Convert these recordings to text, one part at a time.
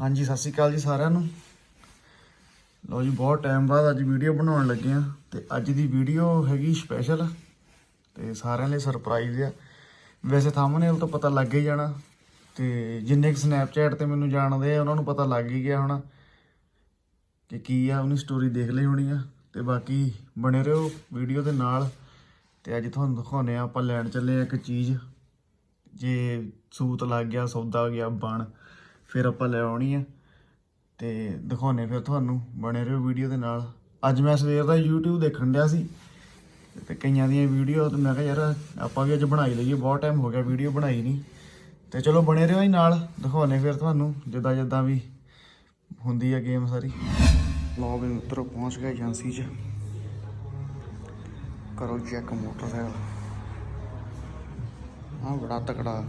ਹਾਂਜੀ, ਸਤਿ ਸ਼੍ਰੀ ਅਕਾਲ ਜੀ ਸਾਰਿਆਂ ਨੂੰ। ਲਓ ਜੀ, ਬਹੁਤ ਟਾਈਮ ਬਾਅਦ ਅੱਜ ਵੀਡੀਓ ਬਣਾਉਣ ਲੱਗੇ ਆ ਤੇ ਅੱਜ ਦੀ ਵੀਡੀਓ ਹੈਗੀ ਸਪੈਸ਼ਲ ਤੇ ਸਾਰਿਆਂ ਲਈ ਸਰਪ੍ਰਾਈਜ਼ ਆ। ਵੈਸੇ ਥੰਬਨੇਲ ਤੋਂ ਪਤਾ ਲੱਗ ਹੀ ਜਾਣਾ ਤੇ ਜਿੰਨੇ ਕੁ ਸਨੈਪਚੈਟ ਤੇ ਮੈਨੂੰ ਜਾਣਦੇ ਆ, ਉਹਨਾਂ ਨੂੰ ਪਤਾ ਲੱਗ ਹੀ ਗਿਆ ਹੋਣਾ ਕਿ ਕੀ ਆ, ਉਹਨੀ ਸਟੋਰੀ ਦੇਖ ਲਈ ਹੋਣੀ ਆ। ਤੇ ਬਾਕੀ ਬਣੇ ਰਹੋ ਵੀਡੀਓ ਦੇ ਨਾਲ। ਤੇ ਅੱਜ ਤੁਹਾਨੂੰ ਦਿਖਾਉਨੇ ਆ ਆਪਾਂ ਲੈਣ ਚੱਲੇ ਆ ਇੱਕ ਚੀਜ਼। ਜੇ ਸੂਤ ਲੱਗ ਗਿਆ, ਸੌਦਾ ਗਿਆ, ਬਣ। ਫਿਰ ਆਪਾਂ ਲੈ ਆਉਣੀ ਆ ਤੇ ਦਿਖਾਉਨੇ ਫਿਰ ਤੁਹਾਨੂੰ ਬਣੇ ਰਹੋ ਵੀਡੀਓ ਦੇ ਨਾਲ। ਅੱਜ ਮੈਂ ਸਵੇਰ ਦਾ YouTube ਦੇਖਣ ਡਿਆ ਸੀ ਤੇ ਕਈਆਂ ਦੀਆਂ ਵੀਡੀਓ ਤੇ ਮੈਂ ਕਿਹਾ ਯਾਰ ਆਪਾਂ ਵੀ ਅੱਜ ਬਣਾਈ ਲਈਏ, ਬਹੁਤ ਟਾਈਮ ਹੋ ਗਿਆ ਵੀਡੀਓ ਬਣਾਈ ਨਹੀਂ। ਤੇ ਚਲੋ ਬਣੇ ਰਹੋ ਜੀ ਨਾਲ ਦਿਖਾਉਨੇ ਫਿਰ ਤੁਹਾਨੂੰ ਜਿੱਦਾਂ ਜਿੱਦਾਂ ਵੀ ਹੁੰਦੀ ਆ ਗੇਮ ਸਾਰੀ। ਲਓ ਵੀ ਮਿੱਤਰੋ, ਪਹੁੰਚ ਗਏ ਏਜੰਸੀ 'ਚ। ਕਰੋ ਚੈੱਕ ਮੋਟਰਸਾਈਕਲ। ਆ ਬੜਾ ਤਕੜਾ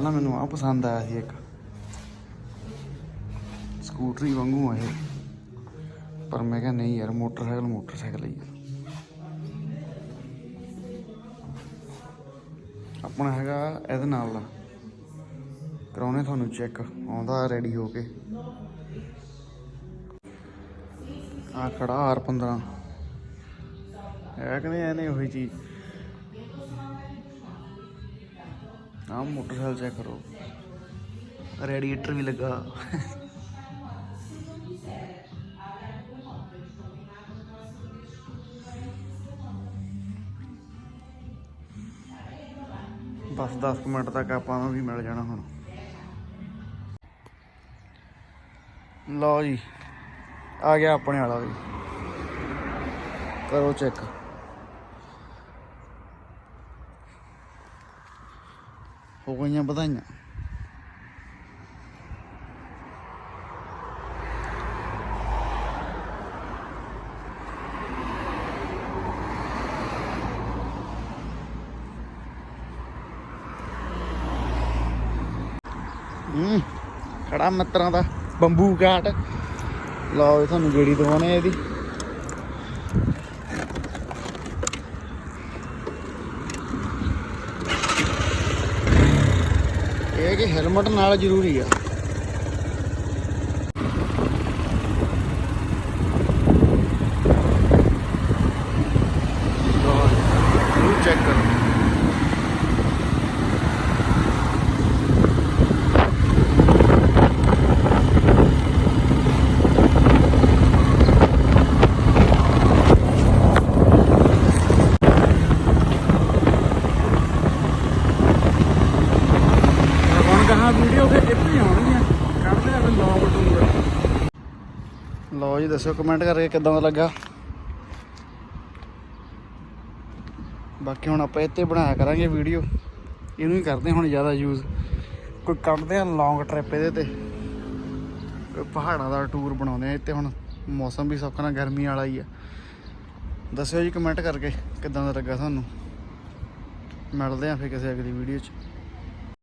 ਨਾ ਮੈਨੂੰ ਆ ਪਸੰਦ ਆਇਆ ਸੀ ਇੱਕ। ਸਕੂਟਰੀ ਵਾਂਗੂ ਆ ਇਹ। ਪਰ ਮੈਂ ਕਿਹਾ ਨਹੀਂ ਯਾਰ, ਮੋਟਰਸਾਈਕਲ ਮੋਟਰਸਾਈਕਲ ਹੀ ਆਪਣਾ ਹੈਗਾ ਇਹਦੇ ਨਾਲ। ਦਾ ਕਰਾਉਣੇ ਤੁਹਾਨੂੰ ਚੈੱਕ। ਆਉਂਦਾ ਰੈਡੀ ਹੋ ਕੇ। ਆ ਖੜਾ R15 ਹੈ ਕਿ ਇਹਨੇ ਉਹੀ ਚੀਜ਼ ਆ ਮੋਟਰਸਾਈਕਲ ਚੈੱਕ ਕਰੋ। ਰੇਡੀਏਟਰ ਵੀ ਲੱਗਾ। ਬਸ 10 ਕੁ ਮਿੰਟ ਤੱਕ ਆਪਾਂ ਨੂੰ ਵੀ ਮਿਲ ਜਾਣਾ ਹੁਣ। ਲਓ ਜੀ, ਆ ਗਿਆ ਆਪਣੇ ਵਾਲਾ ਵੀ। ਕਰੋ ਚੈੱਕ ਹੋ ਗਈਆਂ ਵਧਾਈਆਂ ਹੂੰ ਖੜਾ ਮਿੱਤਰਾਂ ਦਾ ਬੰਬੂ ਕਾਟ ਲਓ ਜੀ ਤੁਹਾਨੂੰ ਗੇੜੀ ਦਵਾਉਣੇ ਇਹਦੀ ਇਹ ਕਿ ਹੈਲਮਟ ਨਾਲ ਜ਼ਰੂਰੀ ਆ ਲਓ ਜੀ ਚੈੱਕ ਕਰੋ ਹੁਣ ਕਹਾ ਵੀਡੀਓ ਤੇ ਇੱਥੇ ਹੀ ਆਉਣਗੀਆਂ ਕੱਢਦੇ ਆ ਫਿਰ ਲੌਂਗ ਟੂਰ ਲਓ ਜੀ, ਦੱਸਿਓ ਕਮੈਂਟ ਕਰਕੇ ਕਿਦਾਂ ਦਾ ਲੱਗਾ। ਬਾਕੀ ਹੁਣ ਆਪਾਂ ਇੱਥੇ ਬਣਾਇਆ ਕਰਾਂਗੇ ਵੀਡੀਓ ਇਹਨੂੰ ਹੀ ਕਰਦੇ ਹੁਣ ਜ਼ਿਆਦਾ ਯੂਜ਼ ਕੋਈ ਕੱਢਦੇ ਆ ਲੌਂਗ ਟ੍ਰਿਪ ਇਹਦੇ ਤੇ। ਕੋਈ ਪਹਾੜਾਂ ਦਾ ਟੂਰ ਬਣਾਉਂਦੇ ਆ ਇੱਥੇ ਹੁਣ। ਮੌਸਮ ਵੀ ਸੌਖਾ ਨਾ, ਗਰਮੀ ਵਾਲਾ ਹੀ ਆ। ਦੱਸਿਓ ਜੀ ਕਮੈਂਟ ਕਰਕੇ ਕਿਦਾਂ ਦਾ ਲੱਗਾ ਤੁਹਾਨੂੰ। ਮਿਲਦੇ ਆ ਫਿਰ ਕਿਸੇ ਅਗਲੀ ਵੀਡੀਓ 'ਚ।